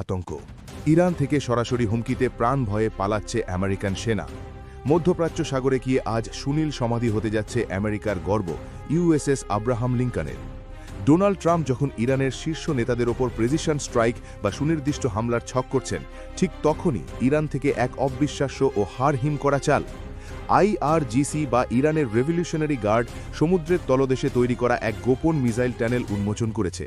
আতঙ্ক। ইরান থেকে সরাসরি হুমকিতে প্রাণ ভয়ে পালাচ্ছে আমেরিকান সেনা। মধ্যপ্রাচ্য সাগরে গিয়ে আজ সুনীল সমাধি হতে যাচ্ছে আমেরিকার গর্ব ইউএসএস আব্রাহাম লিঙ্কনের। ডোনাল্ড ট্রাম্প যখন ইরানের শীর্ষ নেতাদের ওপর প্রেজিশন স্ট্রাইক বা সুনির্দিষ্ট হামলার ছক করছেন, ঠিক তখনই ইরান থেকে এক অবিশ্বাস্য ও হারহিম করা চাল। আইআরজিসি বা ইরানের রেভলিউশনারি গার্ড সমুদ্রের তলদেশে তৈরি করা এক গোপন মিসাইল ট্যানেল উন্মোচন করেছে।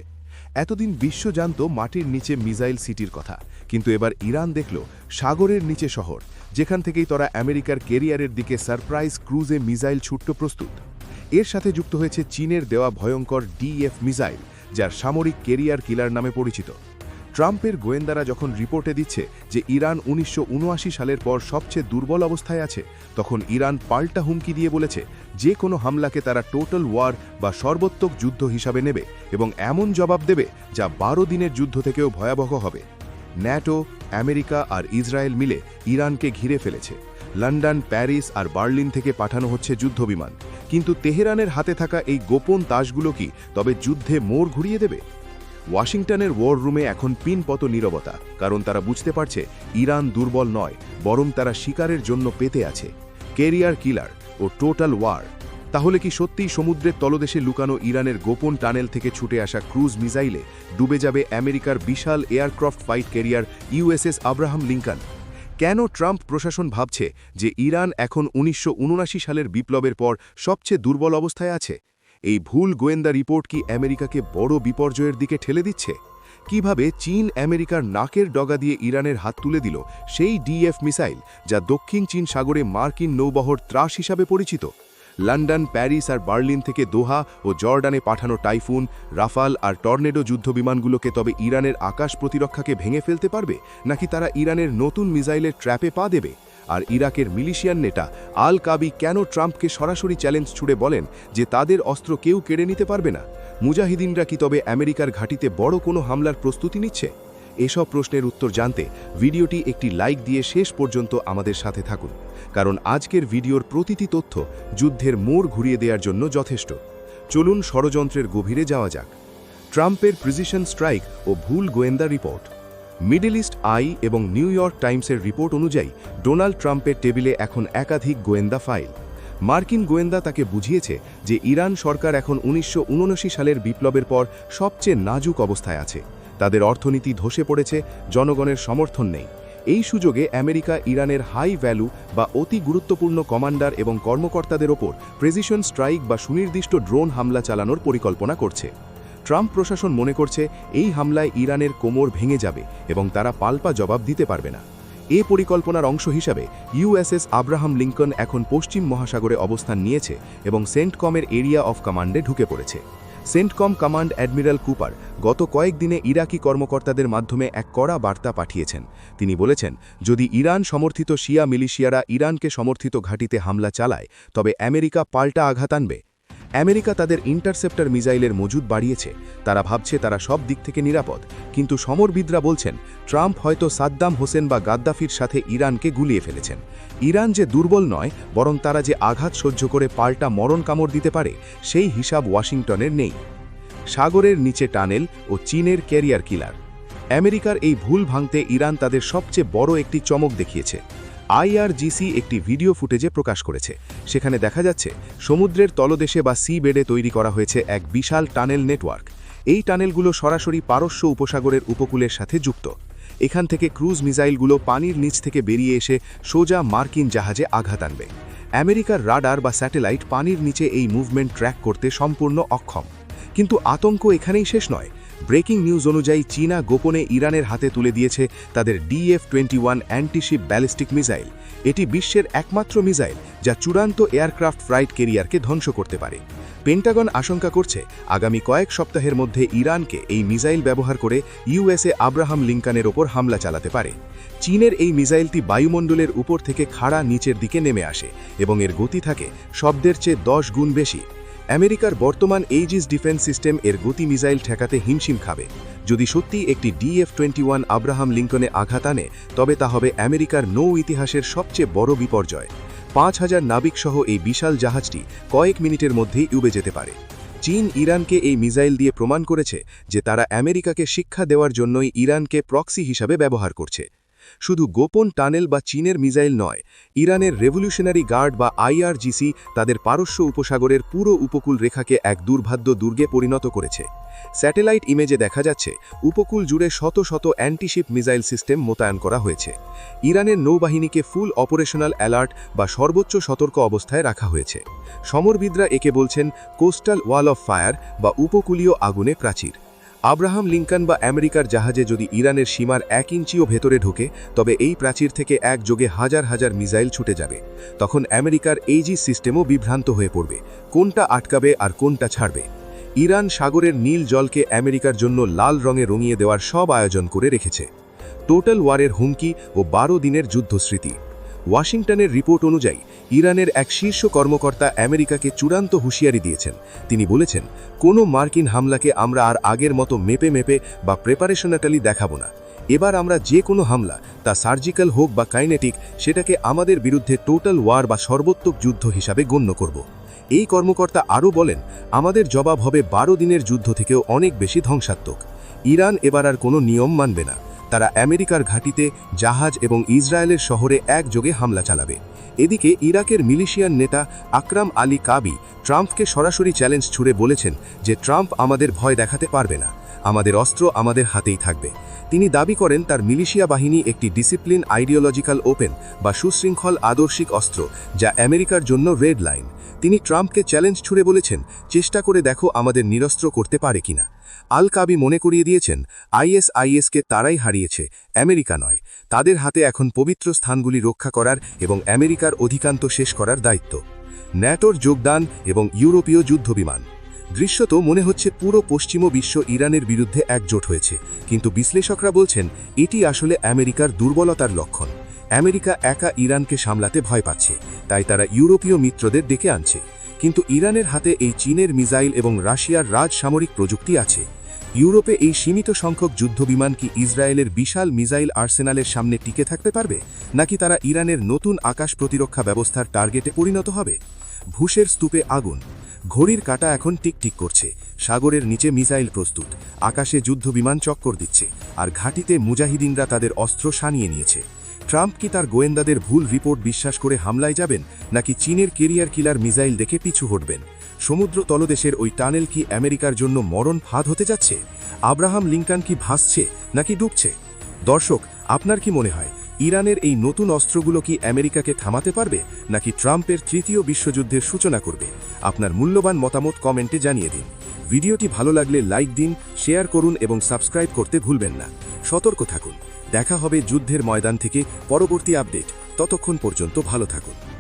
এতদিন বিশ্ব জানত মাটির নিচে মিসাইল সিটির কথা, কিন্তু এবার ইরান দেখল সাগরের নিচে শহর, যেখান থেকেই তারা আমেরিকার কেরিয়ারের দিকে সারপ্রাইজ ক্রুজে মিসাইল ছুট্ট প্রস্তুত। এর সাথে যুক্ত হয়েছে চীনের দেওয়া ভয়ঙ্কর ডিএফ মিসাইল, যার সামরিক কেরিয়ার কিলার নামে পরিচিত। ট্রাম্পের গোয়েন্দারা যখন রিপোর্টে দিচ্ছে যে ইরান উনিশশো উনআশি সালের পর সবচেয়ে দুর্বল অবস্থায় আছে, তখন ইরান পাল্টা হুমকি দিয়ে বলেছে, যে কোনো হামলাকে তারা টোটাল ওয়ার বা সর্বোত্তক যুদ্ধ হিসাবে নেবে এবং এমন জবাব দেবে যা বারো দিনের যুদ্ধ থেকেও ভয়াবহ হবে। ন্যাটো, আমেরিকা আর ইসরায়েল মিলে ইরানকে ঘিরে ফেলেছে। লন্ডন, প্যারিস আর বার্লিন থেকে পাঠানো হচ্ছে যুদ্ধবিমান। কিন্তু তেহরানের হাতে থাকা এই গোপন তাসগুলো কি তবে যুদ্ধে মোড় ঘুরিয়ে দেবে? ওয়াশিংটনের ওয়ার রুমে এখন পিনপত নীরবতা, কারণ তারা বুঝতে পারছে ইরান দুর্বল নয়, বরং তারা শিকারের জন্য পেতে আছে। কেরিয়ার কিলার ও টোটাল ওয়ার। তাহলে কি সত্যিই সমুদ্রের তলদেশে লুকানো ইরানের গোপন টানেল থেকে ছুটে আসা ক্রুজ মিসাইলে ডুবে যাবে আমেরিকার বিশাল aircraft fight carrier USS Abraham Lincoln? কেন ট্রাম্প প্রশাসন ভাবছে যে ইরান এখন উনিশশো উনআশি সালের বিপ্লবের পর সবচেয়ে দুর্বল অবস্থায় আছে? এই ভুল গোয়েন্দা রিপোর্ট কি আমেরিকাকে বড় বিপর্যয়ের দিকে ঠেলে দিচ্ছে? কীভাবে চীন আমেরিকার নাকের ডগা দিয়ে ইরানের হাত তুলে দিল সেই ডিএফ মিসাইল যা দক্ষিণ চীন সাগরে মার্কিন নৌবহর ত্রাস হিসাবে পরিচিত? লন্ডন, প্যারিস আর বার্লিন থেকে দোহা ও জর্ডানে পাঠানো টাইফুন, রাফাল আর টর্নেডো যুদ্ধবিমানগুলোকে তবে ইরানের আকাশ প্রতিরক্ষাকে ভেঙে ফেলতে পারবে? নাকি তারা ইরানের নতুন মিসাইলের ট্র্যাপে পা দেবে? আর ইরাকের মিলিশিয়ান নেতা আল কাবি কেন ট্রাম্পকে সরাসরি চ্যালেঞ্জ ছুড়ে বলেন যে তাদের অস্ত্র কেউ কেড়ে নিতে পারবে না? মুজাহিদিনরা কি তবে আমেরিকার ঘাঁটিতে বড় কোনো হামলার প্রস্তুতি নিচ্ছে? এসব প্রশ্নের উত্তর জানতে ভিডিওটি একটি লাইক দিয়ে শেষ পর্যন্ত আমাদের সাথে থাকুন, কারণ আজকের ভিডিওর প্রতিটি তথ্য যুদ্ধের মোড় ঘুরিয়ে দেওয়ার জন্য যথেষ্ট। চলুন ষড়যন্ত্রের গভীরে যাওয়া যাক। ট্রাম্পের প্রিজিশন স্ট্রাইক ও ভুল গোয়েন্দা রিপোর্ট। মিডল ইস্ট আই এবং নিউ ইয়র্ক টাইমসের রিপোর্ট অনুযায়ী, ডোনাল্ড ট্রাম্পের টেবিলে এখন একাধিক গোয়েন্দা ফাইল। মার্কিন গোয়েন্দা তাকে বুঝিয়েছে যে ইরান সরকার এখন উনিশশো উনআশি সালের বিপ্লবের পর সবচেয়ে নাজুক অবস্থায় আছে। তাদের অর্থনীতি ধসে পড়েছে, জনগণের সমর্থন নেই। এই সুযোগে আমেরিকা ইরানের হাই ভ্যালু বা অতি গুরুত্বপূর্ণ কমান্ডার এবং কর্মকর্তাদের ওপর প্রেজিশন স্ট্রাইক বা সুনির্দিষ্ট ড্রোন হামলা চালানোর পরিকল্পনা করছে। ট্রাম্প প্রশাসন মনে করছে এই হামলায় ইরানের কোমর ভেঙে যাবে এবং তারা পাল্পা জবাব দিতে পারবে না। এ পরিকল্পনার অংশ হিসাবে ইউএসএস আব্রাহাম লিঙ্কন এখন পশ্চিম মহাসাগরে অবস্থান নিয়েছে এবং সেন্টকমের এরিয়া অফ কমান্ডে ঢুকে পড়েছে। সেন্টকম কমান্ড অ্যাডমিরাল কুপার গত কয়েকদিনে ইরাকি কর্মকর্তাদের মাধ্যমে এক কড়া বার্তা পাঠিয়েছেন। তিনি বলেছেন, যদি ইরান সমর্থিত শিয়া মিলিশিয়ারা ইরানকে সমর্থিত ঘাঁটিতে হামলা চালায়, তবে আমেরিকা পাল্টা আঘাত আনবে আমেরিকা তাদের ইন্টারসেপ্টার মিসাইলের মজুদ বাড়িয়েছে। তারা ভাবছে তারা সব দিক থেকে নিরাপদ। কিন্তু সমরবিদরা বলছেন, ট্রাম্প হয়তো সাদ্দাম হোসেন বা গাদ্দাফির সাথে ইরানকে গুলিয়ে ফেলেছেন। ইরান যে দুর্বল নয়, বরং তারা যে আঘাত সহ্য করে পাল্টা মরণ কামড় দিতে পারে, সেই হিসাব ওয়াশিংটনের নেই। সাগরের নিচে টানেল ও চীনের ক্যারিয়ার কিলার। আমেরিকার এই ভুল ভাঙতে ইরান তাদের সবচেয়ে বড় একটি চমক দেখিয়েছে। আইআরজিসি একটি ভিডিও ফুটেজে প্রকাশ করেছে। সেখানে দেখা যাচ্ছে, সমুদ্রের তলদেশে বা সি বেডে তৈরি করা হয়েছে এক বিশাল টানেল নেটওয়ার্ক। এই টানেলগুলো সরাসরি পারস্য উপসাগরের উপকূলের সাথে যুক্ত। এখান থেকে ক্রুজ মিসাইলগুলো পানির নিচ থেকে বেরিয়ে এসে সোজা মার্কিন জাহাজে আঘাত আনবে। আমেরিকার রাডার বা স্যাটেলাইট পানির নিচে এই মুভমেন্ট ট্র্যাক করতে সম্পূর্ণ অক্ষম। কিন্তু আতঙ্ক এখানেই শেষ নয়। ব্রেকিং নিউজ অনুযায়ী, চীনা গোপনে ইরানের হাতে তুলে দিয়েছে তাদের DF twenty one antiship ballistic missile. এটি বিশ্বের একমাত্র মিসাইল যা চূড়ান্ত এয়ারক্রাফট ফ্লাইট কেরিয়ারকে ধ্বংস করতে পারে। পেন্টাগন আশঙ্কা করছে, আগামী কয়েক সপ্তাহের মধ্যে ইরানকে এই মিসাইল ব্যবহার করে ইউএসএ আব্রাহাম লিঙ্কানের ওপর হামলা চালাতে পারে। চীনের এই মিসাইলটি বায়ুমণ্ডলের উপর থেকে খাড়া নিচের দিকে নেমে আসে এবং এর গতি থাকে শব্দের চেয়ে দশ গুণ বেশি। আমেরিকার বর্তমান এইজিস ডিফেন্স সিস্টেম এর গতি মিসাইল ঠেকাতে হিমশিম খাবে। যদি সত্যি একটি ডিএফ টোয়েন্টি ওয়ান আব্রাহাম লিঙ্কনে আঘাত আনে, তবে তা হবে আমেরিকার নৌ ইতিহাসের সবচেয়ে বড় বিপর্যয়। পাঁচ হাজার নাবিকসহ এই বিশাল জাহাজটি কয়েক মিনিটের মধ্যেই উবে যেতে পারে। চীন ইরানকে এই মিসাইল দিয়ে প্রমাণ করেছে যে তারা আমেরিকাকে শিক্ষা দেওয়ার জন্যই ইরানকে প্রক্সি হিসাবে ব্যবহার করছে। শুধু গোপন টানেল বা চীনের মিসাইল নয়, ইরানের রেভলিউশনারি গার্ড বা আইআরজিসি তাদের পারস্য উপসাগরের পুরো উপকূল রেখাকে এক দুর্ভাদ্য দুর্গে পরিণত করেছে। স্যাটেলাইট ইমেজে দেখা যাচ্ছে, উপকূল জুড়ে শত শত অ্যান্টিশিপ মিসাইল সিস্টেম মোতায়েন করা হয়েছে। ইরানের নৌবাহিনীকে ফুল অপারেশনাল অ্যালার্ট বা সর্বোচ্চ সতর্ক অবস্থায় রাখা হয়েছে। সমরবিদরা একে বলছেন, কোস্টাল ওয়াল অফ ফায়ার বা উপকূলীয় আগুনে প্রাচীর। আব্রাহাম লিঙ্কন বা আমেরিকার জাহাজে যদি ইরানের সীমার এক ইঞ্চিও ভেতরে ঢোকে, তবে এই প্রাচীর থেকে একযোগে হাজার হাজার মিসাইল ছুটে যাবে। তখন আমেরিকার এইজি সিস্টেমও বিভ্রান্ত হয়ে পড়বে, কোনটা আটকাবে আর কোনটা ছাড়বে। ইরান সাগরের নীল জলকে আমেরিকার জন্য লাল রঙে রঙিয়ে দেওয়ার সব আয়োজন করে রেখেছে। টোটাল ওয়ারের হুমকি ও বারো দিনের যুদ্ধস্মৃতি। ওয়াশিংটনের রিপোর্ট অনুযায়ী, ইরানের এক শীর্ষ কর্মকর্তা আমেরিকাকে চূড়ান্ত হুঁশিয়ারি দিয়েছেন। তিনি বলেছেন, কোনো মার্কিন হামলাকে আমরা আর আগের মতো মেপে মেপে বা প্রেপারেশনাটালি দেখাবো না। এবার আমরা যে কোনো হামলা, তা সার্জিক্যাল হোক বা কাইনেটিক, সেটাকে আমাদের বিরুদ্ধে টোটাল ওয়ার বা সর্বোত্তক যুদ্ধ হিসাবে গণ্য করব। এই কর্মকর্তা আরও বলেন, আমাদের জবাব হবে বারো দিনের যুদ্ধ থেকেও অনেক বেশি ধ্বংসাত্মক। ইরান এবার আর কোনো নিয়ম মানবে না। তারা আমেরিকার ঘাঁটিতে জাহাজ এবং ইসরায়েলের শহরে একযোগে হামলা চালাবে। এদিকে ইরাকের মিলিশিয়ান নেতা আকরাম আলী কাবি ট্রাম্পকে সরাসরি চ্যালেঞ্জ ছুড়ে বলেছেন যে ট্রাম্প আমাদের ভয় দেখাতে পারবে না, আমাদের অস্ত্র আমাদের হাতেই থাকবে। তিনি দাবি করেন তার মিলিশিয়া বাহিনী একটি ডিসিপ্লিন আইডিওলজিক্যাল ওপেন বা সুশৃঙ্খল আদর্শিক অস্ত্র যা আমেরিকার জন্য রেড লাইন। তিনি ট্রাম্পকে চ্যালেঞ্জ ছুড়ে বলেছেন, চেষ্টা করে দেখো আমাদের নিরস্ত্র করতে পারে কিনা। আল কাবি মনে করিয়ে দিয়েছেন, আইএসআইএসকে তারাই হারিয়েছে, আমেরিকা নয়। তাদের হাতে এখন পবিত্র স্থানগুলি রক্ষা করার এবং আমেরিকার অধিকান্ত শেষ করার দায়িত্ব। ন্যাটোর যোগদান এবং ইউরোপীয় যুদ্ধবিমান। দৃশ্যত মনে হচ্ছে পুরো পশ্চিম বিশ্ব ইরানের বিরুদ্ধে একজোট হয়েছে, কিন্তু বিশ্লেষকরা বলছেন, এটি আসলে আমেরিকার দুর্বলতার লক্ষণ। আমেরিকা একা ইরানকে সামলাতে ভয় পাচ্ছে, তাই তারা ইউরোপীয় মিত্রদের ডেকে আনছে। কিন্তু ইরানের হাতে এই চীনের মিসাইল এবং রাশিয়ার রাজ সামরিক প্রযুক্তি আছে। ইউরোপে এই সীমিত সংখ্যক যুদ্ধবিমান কি ইসরায়েলের বিশাল মিসাইল আর্সেনালের সামনে টিকে থাকতে পারবে? নাকি তারা ইরানের নতুন আকাশ প্রতিরক্ষা ব্যবস্থার টার্গেটে পরিণত হবে? ভূষের স্তূপে আগুন। ঘড়ির কাটা এখন টিকটিক করছে। সাগরের নিচে মিসাইল প্রস্তুত। আকাশে যুদ্ধবিমান চক্কর দিচ্ছে। আর ঘাটিতে মুজাহিদিনরা তাদের অস্ত্র সানিয়ে নিয়েছে। ট্রাম্প কি তার গোয়েন্দাদের ভুল রিপোর্ট বিশ্বাস করে হামলায় যাবেন, নাকি চীনের কেরিয়ার কিলার মিসাইল দেখে পিছু হটবেন? সমুদ্র তলদেশের ওই টানেল কি আমেরিকার জন্য মরণ ফাঁদ হতে যাচ্ছে? আব্রাহাম লিঙ্কান কি ভাসছে, নাকি ডুবছে? দর্শক, আপনার কি মনে হয়, ইরানের এই নতুন অস্ত্রগুলো কি আমেরিকাকে থামাতে পারবে, নাকি ট্রাম্পের তৃতীয় বিশ্বযুদ্ধের সূচনা করবে? আপনার মূল্যবান মতামত কমেন্টে জানিয়ে দিন। ভিডিওটি ভালো লাগলে লাইক দিন, শেয়ার করুন এবং সাবস্ক্রাইব করতে ভুলবেন না। সতর্ক থাকুন। দেখা হবে যুদ্ধের ময়দান থেকে পরবর্তী আপডেট। ততক্ষণ পর্যন্ত ভালো থাকুন।